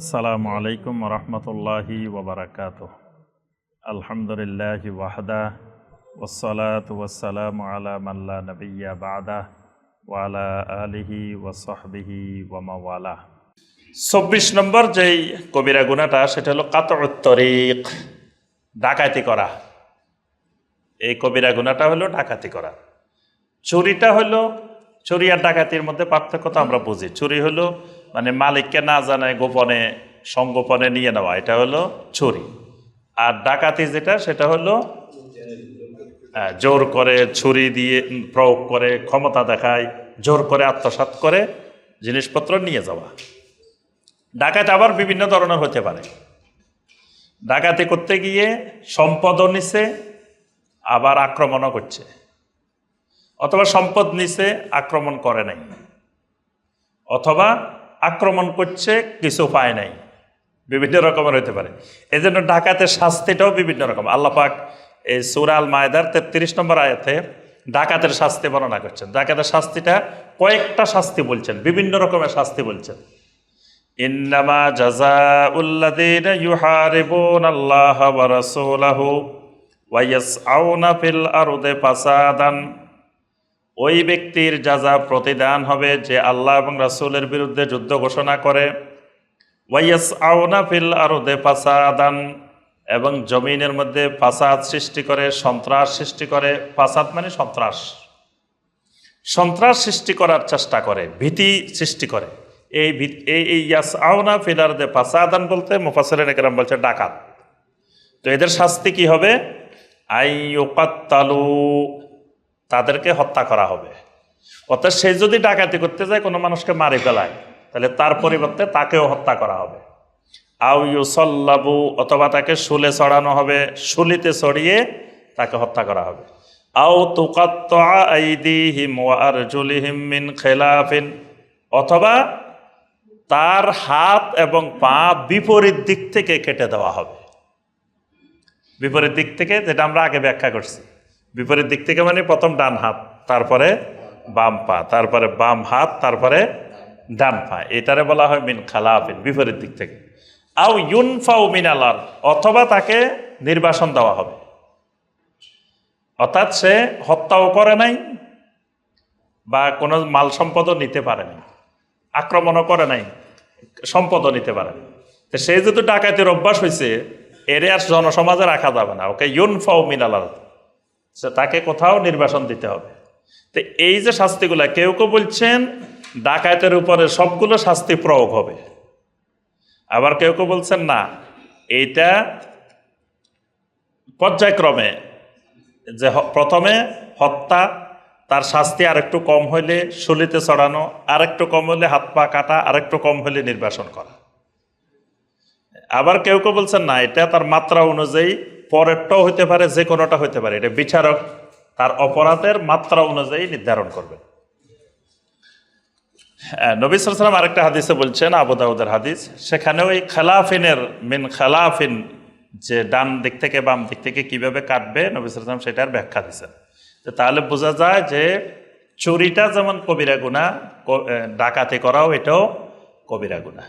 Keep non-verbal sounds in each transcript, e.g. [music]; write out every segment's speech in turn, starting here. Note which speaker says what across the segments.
Speaker 1: আসসালামু আলাইকুম রহমতুল্লাহি ওবরাকাত আলহামদুলিল্লাহ ওয়াহদা ওসলাত ওয়াসালাম আলা মাল্লা নবিয়া বাদা ওয়ালা আলিহি ওয়াসহবিহি ওয়ামাওয়ালা চব্বিশ নম্বর যেই কবিরা গুণাটা, সেটা হলো কাতরিক ডাকাতি করা। এই কবিরা গুণাটা হলো ডাকাতি করা। চুরিটা হলো, চুরি আর ডাকাতির মধ্যে পার্থক্য তো আমরা বুঝি। চুরি হলো মানে মালিককে না জানায় গোপনে সংগোপনে নিয়ে নেওয়া এটা হলো চুরি আর ডাকাতি যেটা সেটা হলো হ্যাঁ, জোর করে ছুরি দিয়ে প্রয়োগ করে ক্ষমতা দেখায় জোর করে আত্মসাৎ করে জিনিসপত্র নিয়ে যাওয়া। ডাকাত আবার বিভিন্ন ধরনের হতে পারে। ডাকাতি করতে গিয়ে সম্পদও নিছে আবার আক্রমণও করছে। অথবা সম্পদ নিছে আক্রমণ করে নাই। অথবা আক্রমণ করছে, কিছু পায় নাই। বিভিন্ন রকমের হতে পারে। এই জন্য ডাকাতের শাস্তিটাও বিভিন্ন রকম। আল্লাপাক এই সুরাল মায়দার তেত্রিশ নম্বর আয়াতে ডাকাতের শাস্তি বর্ণনা করছেন। ডাকাতের শাস্তিটা কয়েকটা শাস্তি বলছেন, বিভিন্ন রকমের শাস্তি বলছেন। ইন্নামা জাজা উল্লাদিন ইউহারিবুন আল্লাহ ওয়া রাসূলাহু ওয়া ইয়াসআউনা ফিল আরদে ফাসাদান। ওই ব্যক্তির যাজা প্রতিদান হবে যে আল্লাহ এবং রাসূলের বিরুদ্ধে যুদ্ধ ঘোষণা করে ওয়াইয়াস আওনা ফিল আরদে ফাসাদান, এবং জমিনের মধ্যে ফাসাদ সৃষ্টি করে, সন্ত্রাস সৃষ্টি করে, ফাসাদ মানে সন্ত্রাস। সন্ত্রাস সৃষ্টি করার চেষ্টা করে, ভীতি সৃষ্টি করে। এই এই ইয়াস আওনা ফিল আরদে ফাসাদান বলতে মুফাসসিরিন একরাম বলছে ডাকাত। তো এদের শাস্তি কি হবে? আই ইউকাত্তালু তাদেরকে হত্যা করা হবে। অর্থাৎ সে যদি ডাকাতি করতে যায়, কোনো মানুষকে মারি ফেলায়, তাহলে তার পরিবর্তে তাকেও হত্যা করা হবে। আউ ইউসল্লাবু, অথবা তাকে শুলে চড়ানো হবে, শুলিতে চড়িয়ে তাকে হত্যা করা হবে। আও আরজুলিহিম মিন খেলাফিন, অথবা তার হাত এবং পা বিপরীত দিক থেকে কেটে দেওয়া হবে। বিপরীত দিক থেকে, যেটা আমরা আগে ব্যাখ্যা করছি। বিপরীত দিক থেকে মানে প্রথম ডান হাত, তারপরে বাম পা, তারপরে বাম হাত, তারপরে ডান পা। এটারে বলা হয় মিন খালাফিন, বিপরীত দিক থেকে। আও ইউনফাউ মিন আলার অথবা তাকে নির্বাসন দেওয়া হবে। অর্থাৎ সে হত্যাও করে নাই বা কোনো মাল সম্পদও নিতে পারেনি আক্রমণও করে নাই, সম্পদও নিতে পারে। তো সে যেহেতু ডাকাতির অভ্যাস হয়েছে এর আর জনসমাজে রাখা যাবে না। ওকে ইউনফাও মিনালার সে তাকে কোথাও নির্বাসন দিতে হবে। তো এই যে শাস্তিগুলা, কেউ কেউ বলছেন ডাকাতের উপরে সবগুলো শাস্তি প্রয়োগ হবে। আবার কেউ কেউ বলছেন, না, এইটা পর্যায়ক্রমে যে প্রথমে হত্যা, তার শাস্তি আরেকটু কম হইলে শুলিতে চড়ানো, আরেকটু কম হলে হাত পা কাটা, আরেকটু কম হলে নির্বাসন করা। আবার কেউ কেউ বলছেন, না, এটা তার মাত্রা অনুযায়ী পরেরটাও হইতে পারে যে কোনোটা হইতে পারে। এটা বিচারক তার অপরাধের মাত্রা অনুযায়ী নির্ধারণ করবে হ্যাঁ, নবী সালাম আরেকটা হাদিসে বলছেন আবু দাউদের হাদিস। সেখানেও ওই খেলাফিনের মিন খেলাফিন যে ডান দিক থেকে বাম দিক থেকে কীভাবে কাটবে নবী সালাম সেটার ব্যাখ্যা দিচ্ছেন। তাহলে বোঝা যায় যে চুরিটা যেমন কবিরা গুণা ডাকাতি করাও এটাও কবিরা গুণা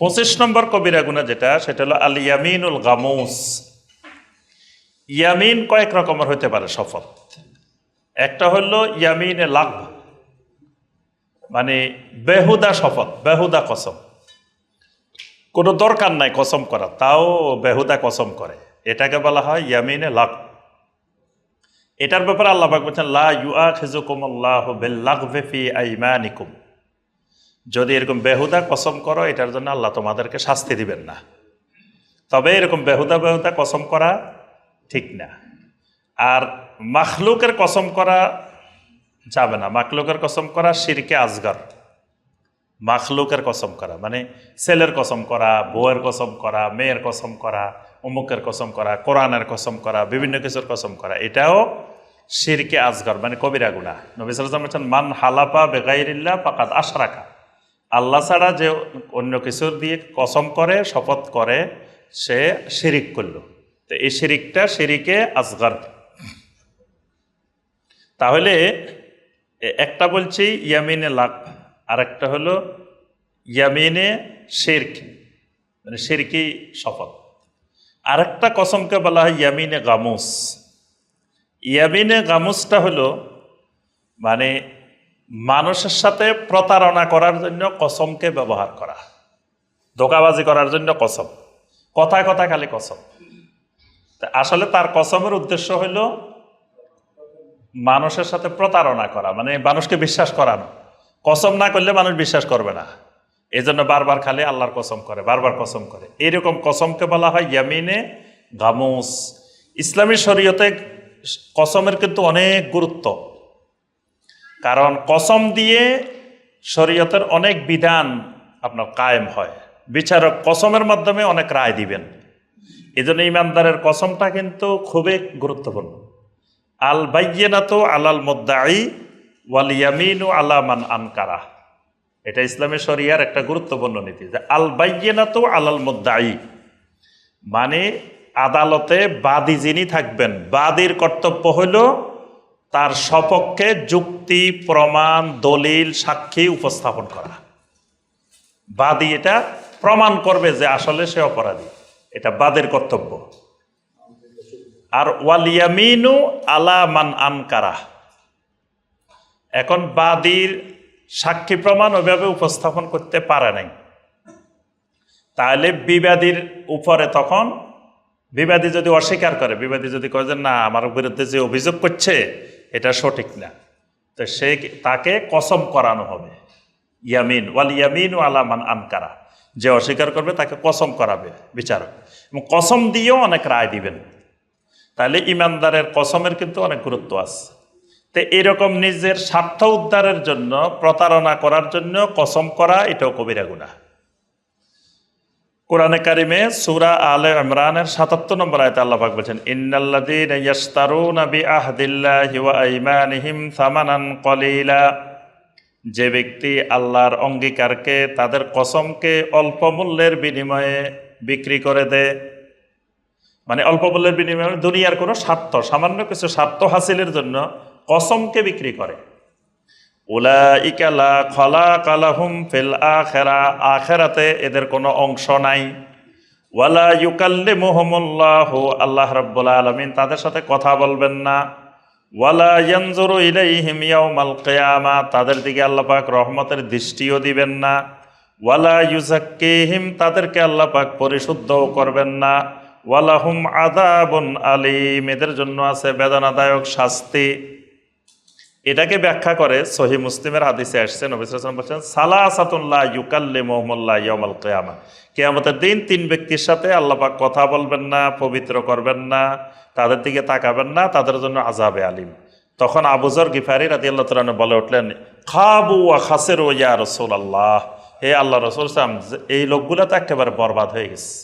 Speaker 1: পঁচিশ নম্বর কবিরা গুণা যেটা সেটা হলো আল ইয়ামিনুল গামুস। ইয়ামিন কয়েক রকমের হতে পারে শপথ একটা হলো ইয়ামিনে লাভ মানে বেহুদা শপথ বেহুদা কসম। কোনো দরকার নাই কসম করা তাও বেহুদা কসম করে। এটাকে বলা হয় ইয়ামিনে লাগ এটার ব্যাপারে আল্লাহ বলছেন, লা ইউআ খেজুকুম আল্লাহ বেল্লাগভে ফি আইমানিকুম। যদি এরকম বেহুদা কসম করো, এটার জন্য আল্লাহ তোমাদেরকে শাস্তি দিবেন না। তবে এরকম বেহুদা বেহুদা কসম করা ঠিক না। আর মাখলুকের কসম করা যাবে না। মাখলুকের কসম করা শিরকে আজগর। মাখলুকের কসম করা মানে ছেলের কসম করা, বউয়ের কসম করা, মেয়ের কসম করা, অমুকের কসম করা, কোরআনের কসম করা, বিভিন্ন কিছুর কসম করা, এটাও শিরকে আজগর মানে কবিরা গুণা নবী সাল্লাম বলছেন, মান হালাপা বেগাইরিল্লা পাকাত আশরাকা। আল্লাহ ছাড়া যে অন্য কিছুর দিয়ে কসম করে, শপথ করে, সে শিরিক করল। তো এই শিরিকটা শিরিকে আজগর তাহলে একটা বলছি ইয়ামিনে লাখ আর একটা হলো ইয়ামিনে শেরক মানে শিরকি শপথ। আরেকটা কসমকে বলা হয় ইয়ামিনে গামুস। ইয়ামিনে গামুসটা হলো মানে মানুষের সাথে প্রতারণা করার জন্য কসমকে ব্যবহার করা, ধোকাবাজি করার জন্য কসম, কথায় কথায় খালি কসম। আসলে তার কসমের উদ্দেশ্য হইল মানুষের সাথে প্রতারণা করা মানে মানুষকে বিশ্বাস করানো। কসম না করলে মানুষ বিশ্বাস করবে না। এই জন্য বারবার খালি আল্লাহর কসম করে, বারবার কসম করে। এইরকম কসমকে বলা হয় ইয়ামিনে গামুস ইসলামী শরীয়তে কসমের কিন্তু অনেক গুরুত্ব। কারণ কসম দিয়ে শরীয়তের অনেক বিধান আপনার কায়েম হয়। বিচারক কসমের মাধ্যমে অনেক রায় দিবেন। এই জন্য ইমানদারের কসমটা কিন্তু খুবই গুরুত্বপূর্ণ। আল বাইয়েনাত আলাল মুদ্দাই ওয়াল ইয়ামিনু আলামান আনকারা এটা ইসলামী শরিয়ার একটা গুরুত্বপূর্ণ নীতি যে আল বাইয়েনাত আলাল মুদ্দাই মানে আদালতে বাদী যিনি থাকবেন, বাদীর কর্তব্য হইল তার সপক্ষে যুক্তি, প্রমাণ, দলিল, সাক্ষী উপস্থাপন করা। বাদী এটা প্রমাণ করবে যে আসলে সে অপরাধী। এটা বাদের কর্তব্য। আর ওয়ালিয়ামিনু আলা মান আনকারা। এখন বাদীর সাক্ষী প্রমাণ ওইভাবে উপস্থাপন করতে পারে নাই। তাহলে বিবাদীর উপরে তখন বিবাদী যদি অস্বীকার করে, বিবাদী যদি কয় যে না, আমার বিরুদ্ধে যে অভিযোগ করছে, এটা সঠিক না। তো সে তাকে কসম করানো হবে। ইয়ামিন, ওয়াল ইয়ামিন ও আলামান আনকারা। যে অস্বীকার করবে, তাকে কসম করাবে বিচারক। এবং কসম দিয়েও অনেক রায় দিবেন। তাহলে ইমানদারের কসমের কিন্তু অনেক গুরুত্ব আছে। তো এরকম নিজের স্বার্থ উদ্ধারের জন্য, প্রতারণা করার জন্য কসম করা, এটাও কবিরা গুণা কোরআনে কারিমে সুরা আলে ইমরানের সাতাত্তর নম্বর আয়তে আল্লাহ পাক বলছেন, ইন্নাল্লাযীনা ইয়াশতারুনা বিআহদিল্লাহি ওয়া আইমানিহিম সামানান কলিলা। যে ব্যক্তি আল্লাহর অঙ্গীকারকে, তাদের কসমকে অল্প মূল্যের বিনিময়ে বিক্রি করে দেয়। মানে অল্প মূল্যের বিনিময়ে মানে দুনিয়ার কোনো স্বার্থ, সামান্য কিছু স্বার্থ হাসিলের জন্য কসমকে বিক্রি করে। ওলা ইকালা খলা কালাহুম ফিল আখেরা, আখেরাতে এদের কোনো অংশ নাই। ওয়ালা ইউকাল্লে মোহাম্মল্লাহ আল্লাহ রব্বুল আলমিন তাদের সাথে কথা বলবেন না। ওয়ালা ইয়ানজুরু ইলাইহিম ইয়াউমাল কিয়ামা, তাদের দিকে আল্লাহ পাক রহমতের দৃষ্টিও দিবেন না। ওয়ালা ইউজাক্কিহিম তাদেরকে আল্লাহ পাক পরিশুদ্ধও করবেন না। ওয়ালাহুম আদাবুন আলিম, এদের জন্য আছে বেদনাদায়ক শাস্তি। এটাকে ব্যাখ্যা করে সহি মুসলিমের হাদিসে আসছেন বলছেন সালা সাতুল্লাহ ইউকাল্লি মোহাম্মল্লাহ ইয়ামাল কেয়ামা কেয়ামতের দিন তিন ব্যক্তির সাথে আল্লাপাক কথা বলবেন না, পবিত্র করবেন না, তাদের দিকে তাকাবেন না, তাদের জন্য আজাবে আলিম। তখন আবুজর গিফারি রাতি আল্লাহ তালন বলে উঠলেন, খাবু আ খাসের ও ইয়া রসুল আল্লাহ হে আল্লাহ রসুল সাম এই লোকগুলো তো একেবারে বরবাদ হয়ে গেছে।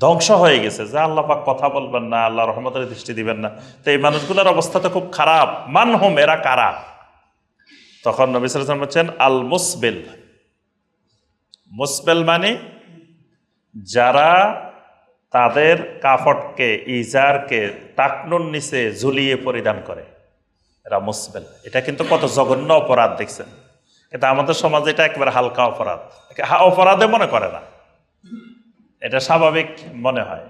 Speaker 1: ধ্বংস হয়ে গেছে। যে আল্লাহ পাক কথা বলবেন না, আল্লাহ রহমতের দৃষ্টি দিবেন না। তো এই মানুষগুলোর অবস্থা তো খুব খারাপ। মান হোম, এরা কারা? তখন নবী সালাম বলছেন আল মুসবেল মুসবেল মানে যারা তাদের কাফটকে, ইজারকে টাকনুর নিচে ঝুলিয়ে পরিধান করে। এরা মুসবেল। এটা কিন্তু কত জঘন্য অপরাধ, দেখছেন? কিন্তু আমাদের সমাজে এটা একেবারে হালকা অপরাধ। অপরাধে মনে করে না। এটা স্বাভাবিক মনে হয়।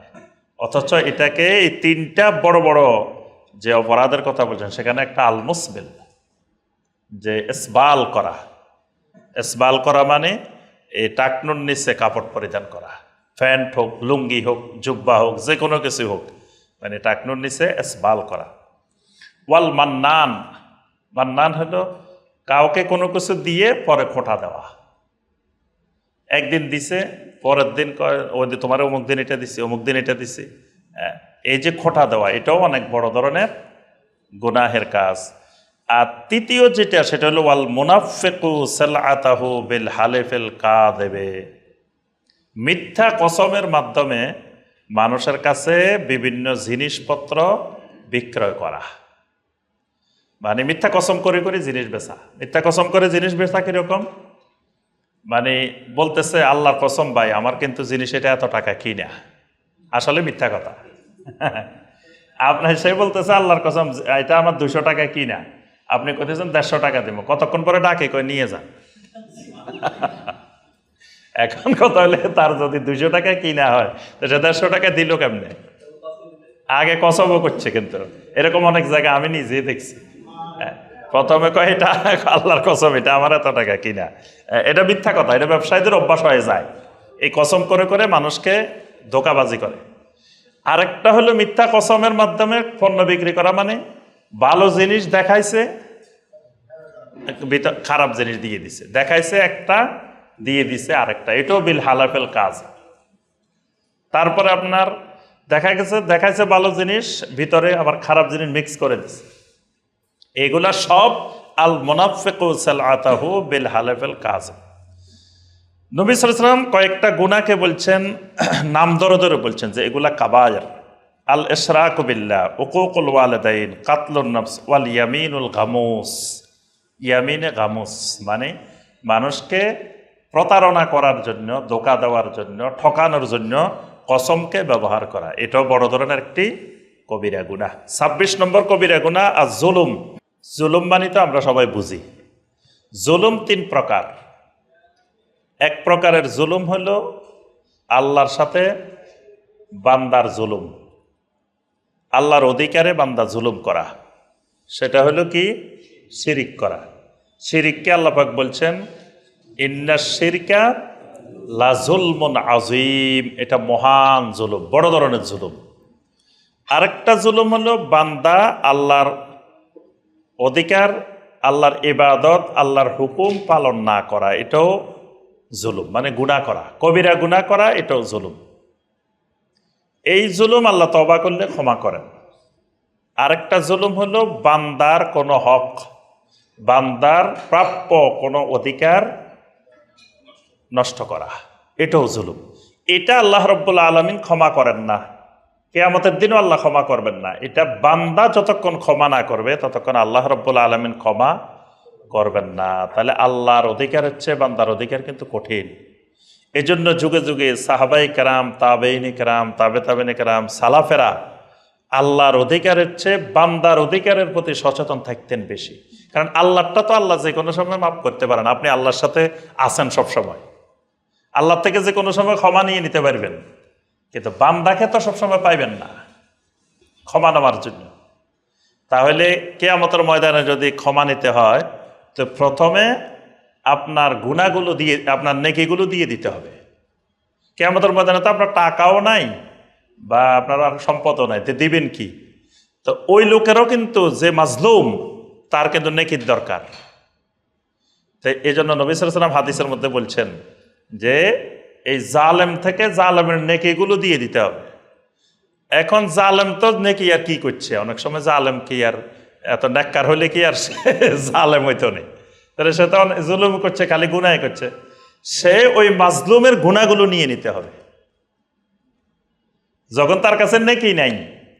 Speaker 1: অথচ এটাকে এই তিনটা বড় বড় যে অপরাধের কথা বলছেন, সেখানে একটা আলমুসবিল, যে এসবাল করা। এসবাল করা মানে এই টাকনুর নিচে কাপড় পরিধান করা। প্যান্ট হোক, লুঙ্গি হোক, জুব্বা হোক, যে কোনো কিছু হোক মানে টাকনুর নিচে এসবাল করা। ওয়াল মান্নান মান্নান হলো কাউকে কোনো কিছু দিয়ে পরে খোঁটা দেওয়া। একদিন দিছে পরের দিন ওই তোমার অমুক দিন এটা দিছি অমুক দিন এটা দিছি। হ্যাঁ, এই যে খোটা দেওয়া এটাও অনেক বড় ধরনের গুনাহের কাজ। আর তৃতীয় যেটা সেটা হলো ওয়াল মুনাফেকু সালাতাহু বিল হালেফেল কা দেবে মিথ্যা কসমের মাধ্যমে মানুষের কাছে বিভিন্ন জিনিসপত্র বিক্রয় করা। মানে মিথ্যা কসম করে করে জিনিস বেচা। মিথ্যা কসম করে জিনিস বেচা কীরকম? মানে বলতেছে, আল্লাহর কসম ভাই, আমার কিন্তু জিনিস এটা এত টাকা কিনা? আসলে মিথ্যা কথা। আপনার সে বলতেছে, আল্লাহর কসম, এটা আমার দুশো টাকা কিনা? আপনি কইতেছেন, দেড়শো টাকা দেবো। কতক্ষণ পরে ডাকে কই নিয়ে যান এখন কথা হলে তার যদি দুশো টাকা কিনা হয়, তো সে দেড়শো টাকা দিল কেমনে? আগে কসবও করছে কিন্তু। এরকম অনেক জায়গা আমি নিজেই দেখছি। প্রথমে কয়, এটা আল্লাহর কসম, এটা আমার এত টাকা কিনা? এটা মিথ্যা কথা, এটা ব্যবসায়ীদের অভ্যাস হয়ে যায়। এই কসম করে করে মানুষকে ধোকাবাজি করে। আরেকটা হলো মিথ্যা কসমের মাধ্যমে পণ্য বিক্রি করা মানে ভালো জিনিস দেখাইছে খারাপ জিনিস দিয়ে দিছে, দেখাইছে একটা, দিয়ে দিছে আরেকটা। এটাও বিল হালাফেল কাজ। তারপরে আপনার দেখা গেছে, দেখাইছে ভালো জিনিস, ভিতরে আবার খারাপ জিনিস মিক্স করে দিছে। এগুলা সব আল মোনাফেকুসাল আতাহু বিল হালাফেল কাজ নবী সালাম কয়েকটা গুণাকে বলছেন [clears throat] নাম ধরে বলছেন যে এগুলা কাবায়ের। আল ইশরাক বিল্লাহ, উকুকুল ওয়ালিদাইন, কাতলুন নফস, ওয়াল ইয়ামিনুল গামুস। ইয়ামিনে গামুস মানে মানুষকে প্রতারণা করার জন্য, ধোকা দেওয়ার জন্য, ঠকানোর জন্য কসমকে ব্যবহার করা। এটাও বড় ধরনের একটি কবিরা গুণা ছাব্বিশ নম্বর কবিরা গুণা আর জুলুম জুলুম মানে তো আমরা সবাই বুঝি। জুলুম তিন প্রকার। এক প্রকারের জুলুম হলো আল্লাহর সাথে বান্দার জুলুম। আল্লাহর অধিকারে বান্দা জুলুম করা। সেটা হলো কি? শিরিক করা। শিরিককে আল্লাপাক বলছেন, ইন্না শিরকা লাজুলমন আজিম এটা মহান জুলুম, বড় ধরনের জুলুম। আরেকটা জুলুম হলো বান্দা আল্লাহর অধিকার, আল্লাহর ইবাদত, আল্লাহর হুকুম পালন না করা, এটাও জুলুম। মানে গুণা করা। কবিরা গুণা করা, এটাও জুলুম। এই জুলুম আল্লাহ তবা করলে ক্ষমা করেন। আরেকটা জুলুম হলো বান্দার কোনো হক, বান্দার প্রাপ্য কোনো অধিকার নষ্ট করা। এটাও জুলুম। এটা আল্লাহ রব্বুল আলমিন ক্ষমা করেন না। কেয়ামতের দিনও আল্লাহ ক্ষমা করবেন না। এটা বান্দা যতক্ষণ ক্ষমা না করবে, ততক্ষণ আল্লাহ রব্বুল আলমিন ক্ষমা করবেন না। তাহলে আল্লাহর অধিকার হচ্ছে, বান্দার অধিকার কিন্তু কঠিন। এজন্য যুগে যুগে সাহাবাই কেরাম, তাবেইনি কেরাম, তাবে তাবেনি কেরাম, সালাফেরা আল্লাহর অধিকার হচ্ছে বান্দার অধিকারের প্রতি সচেতন থাকতেন বেশি। কারণ আল্লাহটা তো আল্লাহ যে কোনো সময় মাফ করতে পারেন, আপনি আল্লাহর সাথে আছেন সব সময় আল্লাহ থেকে যে কোনো সময় ক্ষমা নিয়ে নিতে পারবেন। কিন্তু বান্দাকে তো সবসময় পাইবেন না, ক্ষমা নেওয়ার জন্য। তাহলে কেয়ামতের ময়দানে যদি ক্ষমা নিতে হয়, তো প্রথমে আপনার গুণাগুলো দিয়ে, আপনার নেকিগুলো দিয়ে দিতে হবে। কেয়ামতের ময়দানে তো আপনার টাকাও নাই, বা আপনার সম্পদও নাই, তো দিবেন কি? তো ওই লোকেরও কিন্তু যে মাজলুম, তার কিন্তু নেকির দরকার। তো এই জন্য নবী সালাম হাদিসের মধ্যে বলছেন যে এই জালেম থেকে জালেমের নেকিগুলো দিয়ে দিতে হবে। এখন জালেম তো নেকি আর কি করছে? অনেক সময় জালেম কি আর এত নেককার হলে কি আর জালেম হইতো নেই তাহলে সে তো জুলুম করছে, খালি গুনাই করছে। সে ওই মাজলুমের গুণাগুলো নিয়ে নিতে হবে। যখন তার কাছে নেকি নাই,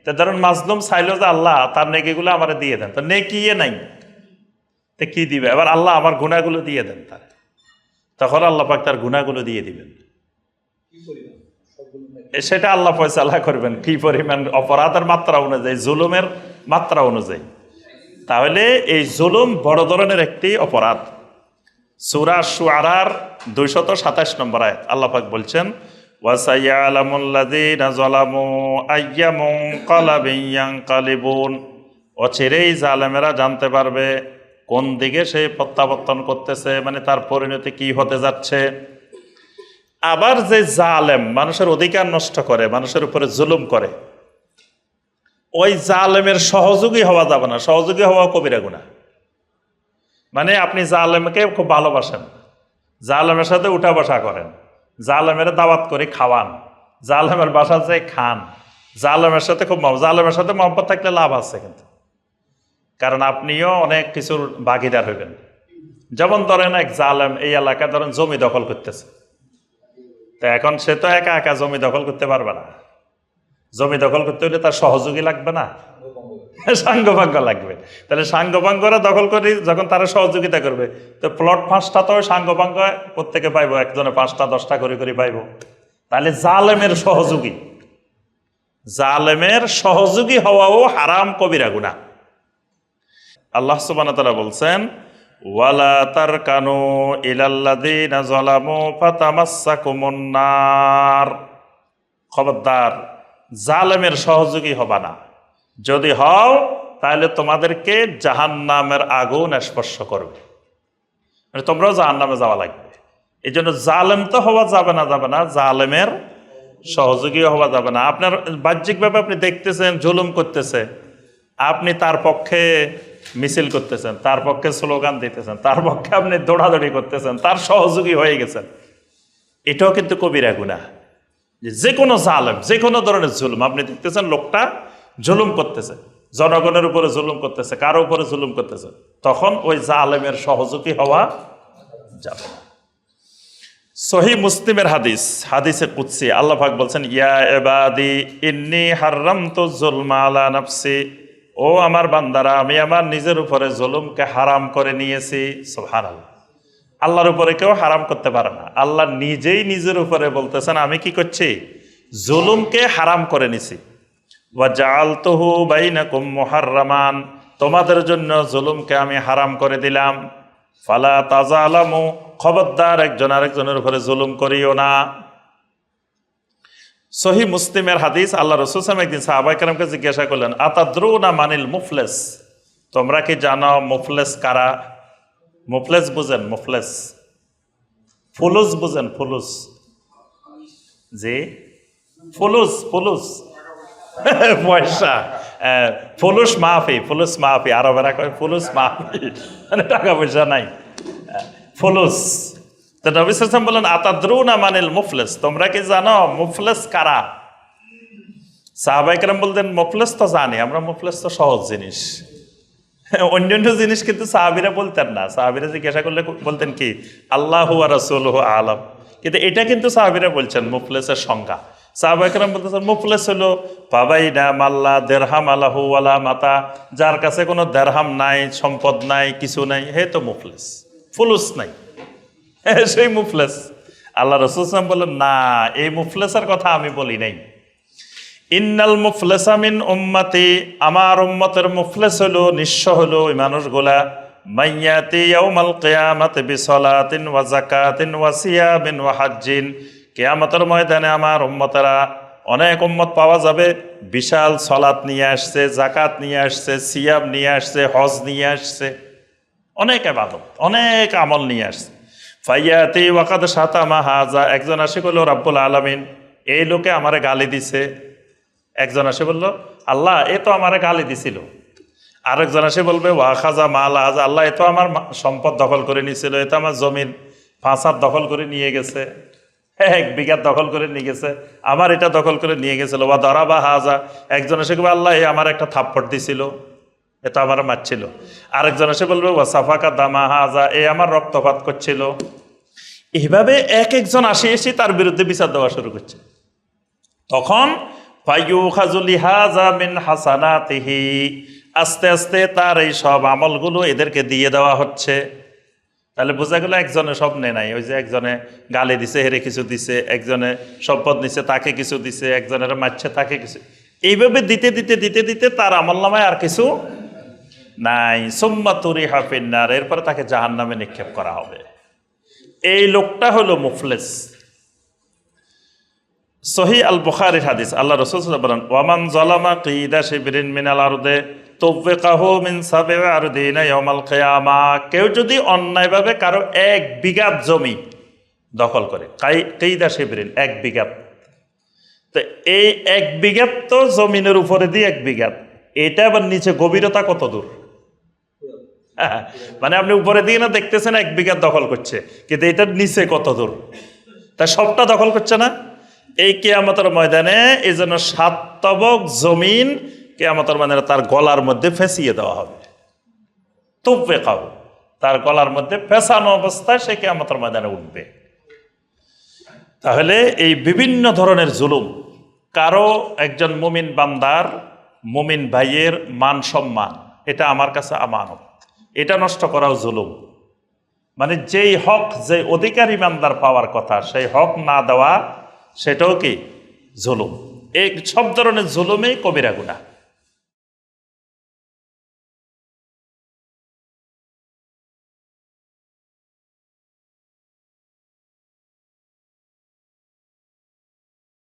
Speaker 1: তো ধরুন মাজলুম চাইলো যে আল্লাহ তার নেকিগুলো আমার দিয়ে দেন, তো নেকিয়ে নাই। তো কি দিবে? এবার আল্লাহ আমার গুণাগুলো দিয়ে দেন তার। তখন আল্লাহ পাক তার গুণাগুলো দিয়ে দিবেন। সেটা আল্লাহ ফয়সালা করবেন। কি পরিমাণ অপরাধের মাত্রা অনুযায়ী, জুলুমের মাত্রা অনুযায়ী। তাহলে এই জুলুম বড় ধরনের একটি অপরাধ। সুরা সুয়ারার দুইশত সাতাশ নম্বর আয়াত, আল্লাহ পাক বলছেন অচিরেই জালেমেরা জানতে পারবে কোন দিকে সে প্রত্যাবর্তন করতেছে মানে তার পরিণতি কি হতে যাচ্ছে। আবার যে জালেম মানুষের অধিকার নষ্ট করে, মানুষের উপরে জুলুম করে, ওই জালেমের সহযোগী হওয়া যাবে না। সহযোগী হওয়া কবিরা গুণা মানে আপনি জালেমকে খুব ভালোবাসেন, জালেমের সাথে উঠা বসা করেন, জালেমের দাওয়াত করে খাওয়ান, জালেমের বাসা যায় খান, জালেমের সাথে খুব জালেমের সাথে মহব্বত থাকলে লাভ আছে কিন্তু। কারণ আপনিও অনেক কিছুর ভাগিদার হইবেন। যেমন ধরেন এক জালেম এই এলাকা ধরেন জমি দখল করতেছে। তা এখন সে তো একা একা জমি দখল করতে পারবে না। জমি দখল করতে হলে তার সহযোগী লাগবে না। সাঙ্গভাঙ্গ লাগবে। তাহলে সাঙ্গভাঙ্গরা দখল করে যখন তারা সহযোগিতা করবে, তো প্লট পাঁচটা তো সাঙ্গভাঙ্গ প্রত্যেকে পাইবো, একজনে পাঁচটা, দশটা করে করে পাইবো। তাহলে জালেমের সহযোগী। জালেমের সহযোগী হওয়াও হারাম কবিরা গুণা আল্লাহ সুবান তারা বলছেন ওয়ালা নার খবরদার, জালেমের সহযোগী হবা না। যদি হও, তাহলে তোমাদেরকে জাহান্নামের আগুন স্পর্শ করবে। মানে তোমরাও জাহান্নামে যাওয়া লাগবে। এই জন্য জালেম তো হওয়া যাবে না যাবে না, জালেমের সহযোগী হওয়া যাবে না। আপনার বাহ্যিকভাবে আপনি দেখতেছেন, জুলুম করতেছে। আপনি তার পক্ষে মিছিল করতেছেন, তার পক্ষে স্লোগান দিতেছেন, তার পক্ষে আপনি দৌড়াদৌড়ি করতেছেন, তার সহযোগী হয়ে গেছেন। এটাও কিন্তু কবিরা গুণা যে কোনো জালেম, যে কোনো ধরনের জুলুম, আপনি দেখতেছেন লোকটা জুলুম করতেছে, জনগণের উপরে জুলুম করতেছে, কারও উপরে জুলুম করতেছে, তখন ওই জালেমের সহযোগী হওয়া যাবে সহি মুসলিমের হাদিস, হাদিসে কুৎসি আল্লাহ পাক বলছেন, ইয়া এবাদি ইন্নি হাররাম তো জুলমা আলা নাফসি। ও আমার বান্দারা, আমি আমার নিজের উপরে জুলুমকে হারাম করে নিয়েছি। সুবহানাল্লাহ। আল্লাহর উপরে কেউ হারাম করতে পারে না। আল্লাহ নিজেই নিজের উপরে বলতেছেন, আমি কি করছি? জুলুমকে হারাম করে নিছি। ওয়া জাআলতুহু বাইনাকুম মুহাররামান, তোমাদের জন্য জুলুমকে আমি হারাম করে দিলাম। ফালা তাজালামু, খবরদার একজন আরেকজনের উপরে জুলুম করিও না। সহি মুসলিমের হাদিস, আল্লাহ রসুল সালাম একদিন সাহাবাইকারকে জিজ্ঞাসা করলেন আতাদ্রু না মানিল মুফলেস? তোমরা কি জানো মুফলেস কারা? মুফলেস বুঝেন, মুফলেস। ফুলুস বুঝেন, ফুলুস। জি? ফুলুস ফুলুস। [laughs] পয়সা ফুলুস মাহফি ফুলুস মাহফি আরবেরা কয়, ফুলুস মাহফি [laughs] মানে টাকা পয়সা নাই। ফুলুস। তো নবী সালাম বলেন, আতাদ্রুনা মানিল মুফলেস? তোমরা কি জানো মুফলেস কারা? সাহাবাইকরাম বলতেন, মুফলেস তো জানি, আমরা মুফলেস তো সহজ জিনিস। [laughs] অন্যান্য জিনিস কিন্তু সাহাবিরা বলতেন না। সাহাবিরা জিজ্ঞাসা করলে বলতেন কি, আল্লাহ রসুল আলম। কিন্তু এটা কিন্তু সাহাবিরা বলছেন, মুফলেসের সংজ্ঞা। সাহাবাইকরাম বলতেছেন, মুফলেস হলো বাবাই না মাল্লা দেরহাম আলাহু আলা মাতা, যার কাছে কোনো দেরহাম নাই, সম্পদ নাই, কিছু নাই, হে তো মুফলেস, ফুলুস নাই। [laughs] সেই মুফলেস। আল্লাহ রসুল বললেন, না, এই মুফলেসের কথা আমি বলি নাই। ইন্নাল মুফলেসামিন উম্মতি, আমার উম্মতের মুফলেস হলো, নিঃস্ব হলো ওই মানুষগুলা। মাইয়াতি ইয়াউমাল কিয়ামাতি বিসলাতিন ওয়া যাকাতিন ওয়া সিয়ামিন ওয়া হাজ্জিন। কিয়ামতের ময়দানে আমার উম্মতেরা অনেক উম্মত পাওয়া যাবে। বিশাল সলাত নিয়ে আসছে জাকাত নিয়ে আসছে, সিয়াম নিয়ে আসছে, হজ নিয়ে আসছে। অনেক আবাদত অনেক আমল নিয়ে আসছে। ফাইয়াতি ওয়াকাদ সাতামা হাজা। একজন আসে বলল, রাব্বুল আলমিন, এই লোকে আমারে গালি দিছে। একজন আসে বলল, আল্লাহ, এ তো আমারে গালি দিছিল। আরেকজন আসে বলবে, ওয়া খাজা মাল হাজা, আল্লাহ, এ তো আমার সম্পদ দখল করে নিয়েছিল এ তো আমার জমিন হাত দখল করে নিয়ে গেছে। [laughs] এক বিঘা দখল করে নিয়ে গেছে, আমার এটা দখল করে নিয়ে গেছিল। বা দরা বা হাজা। একজন এসে আল্লাহ, এ আমার একটা থাপ্পড় দিছিল। এটা আমার মারছিল আরেকজন এসে বলবে ও সাফাকা দামা হাজা এ আমার রক্তপাত করছিল। এইভাবে এক একজন আসে এসে তার বিরুদ্ধে বিচার দেওয়া শুরু করছে। তখন হাসানাতিহি আস্তে আস্তে তার এই সব আমলগুলো এদেরকে দিয়ে দেওয়া হচ্ছে। তাহলে বোঝা গেল একজনে সব নেয় নাই। ওই যে একজনে গালি দিছে, হেরে কিছু দিছে, একজনে সম্পদ নিছে, তাকে কিছু দিছে, একজনের মারছে, তাকে কিছু। এইভাবে দিতে দিতে দিতে দিতে তার আমল নামায় আর কিছু নাই, সোম্মা তুরি হাফিন্নার এরপরে তাকে জাহান নামে নিক্ষেপ করা হবে। এই লোকটা হলো মুফলেস। সহি আল বুখারির হাদিস, আল্লাহ রসুল বলেন, ওয়ামান জলামা কিদা শিবিরিন মিনাল আরদে তোফেকাহু মিন সাবে আরদিনা ইয়াউমাল কিয়ামা কেউ যদি অন্যায়ভাবে কারও এক বিঘাত জমি দখল করে, কাই কেইদা শিবিরিন, এক বিঘাত। তো এই এক বিঘাত তো জমিনের উপরে দিয়ে এক বিঘাত। এটা আবার নিচে গভীরতা কত দূর? মানে আপনি উপরে দিয়ে না দেখতেছেন এক বিঘা দখল করছে, কিন্তু এটার নিচে কত দূর? তা সবটা দখল করছে না? এই কেয়ামতের ময়দানে এই জন্য সাত তবক জমিন কেয়ামতের ময়দানে তার গলার মধ্যে ফেঁসিয়ে দেওয়া হবে। তুপবে খাও তার গলার মধ্যে ফেসানো অবস্থায় সে কেয়ামতের ময়দানে উঠবে। তাহলে এই বিভিন্ন ধরনের জুলুম, কারও একজন মুমিন বান্দার, মুমিন ভাইয়ের মান সম্মান, এটা আমার কাছে আমানত। এটা নষ্ট করাও জুলুম। মানে যেই হক যে অধিকার ইমানদার পাওয়ার কথা, সেই হক না দেওয়া, সেটাও কি জুলুম। এই সব ধরনের জুলুমেই কবিরা গুণা